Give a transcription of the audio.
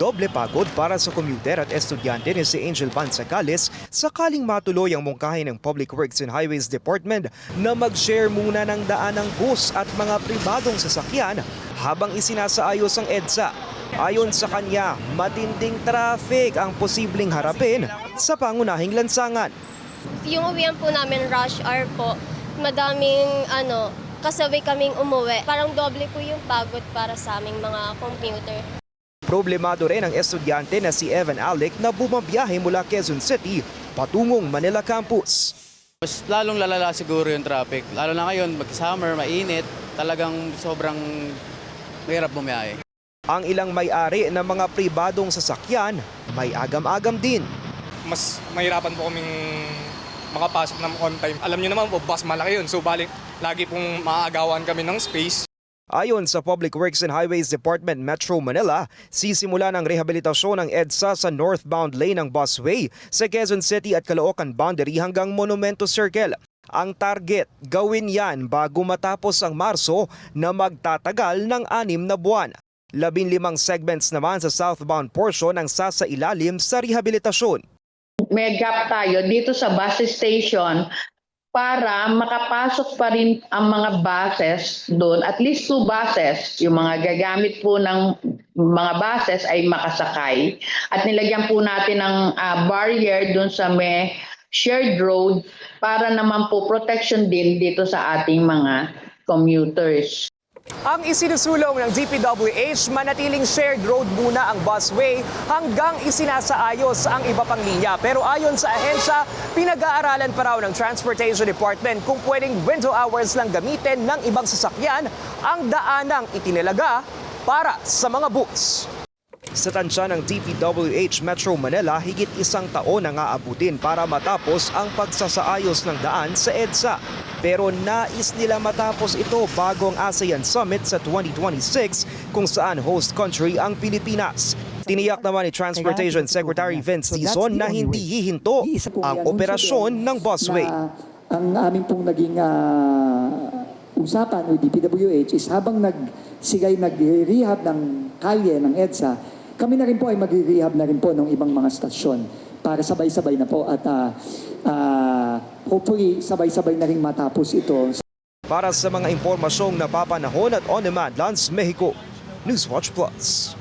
Doble pagod para sa commuter at estudyante ni si Angel Bansacales sakaling matuloy ang mungkahi ng Public Works and Highways Department na mag-share muna ng daan ng bus at mga pribadong sasakyan habang isinasaayos ang EDSA. Ayon sa kanya, matinding traffic ang posibleng harapin sa pangunahing lansangan. Yung uwian po namin rush hour po, madaming ano, kasabay kaming umuwi. Parang doble po yung pagod para sa aming mga computer. Problemado rin ang estudyante na si Evan Alec na bumabiyahe mula Quezon City patungong Manila Campus. Mas lalong lalala siguro yung traffic. Lalo na ngayon, mag-summer, mainit, talagang sobrang mahirap bumiyahe. Ang ilang may-ari ng mga pribadong sasakyan may agam-agam din. mas mahirapan po kaming makapasok ng on time. Alam niyo naman po, bus malaki yun. So balik, lagi pong maaagawan kami ng space. Ayon sa Public Works and Highways Department Metro Manila, sisimula ng rehabilitasyon ng EDSA sa northbound lane ng busway sa Quezon City at Caloocan boundary hanggang Monumento Circle. Ang target, gawin yan bago matapos ang Marso na magtatagal ng anim na buwan. Labing limang segments naman sa southbound portion ang sasailalim sa rehabilitasyon. may gap tayo dito sa bus station para makapasok pa rin ang mga buses doon, at least two buses, yung mga gagamit po ng mga buses ay makasakay. At nilagyan po natin ng ah, barrier doon sa may shared road para naman po protection din dito sa ating mga commuters. Ang isinusulong ng DPWH, manatiling shared road muna ang busway hanggang isinasaayos ang iba pang linya. Pero ayon sa ahensya, pinag-aaralan pa raw ng Transportation Department kung pwedeng window hours lang gamitin ng ibang sasakyan ang daanang itinilaga para sa mga bus. Sa tansya ng DPWH Metro Manila, higit isang taon ang aabutin para matapos ang pagsasaayos ng daan sa EDSA. Pero nais nila matapos ito bago ang ASEAN Summit sa 2026 kung saan host country ang Pilipinas. Tiniyak naman ni Transportation Secretary Vince Dizon na hindi hihinto ang operasyon ng busway. Ang aming pong naging ah, usapan with DPWH is habang nagsigay nag-rehab ng kalye ng EDSA, kami na rin po ay mag-rehab na rin po ng ibang mga stasyon para sabay-sabay na po at ah, ah, hopefully sabay-sabay na rin matapos ito. Para sa mga impormasyong napapanahon at on-demand Lance Mexico, Newswatch Plus.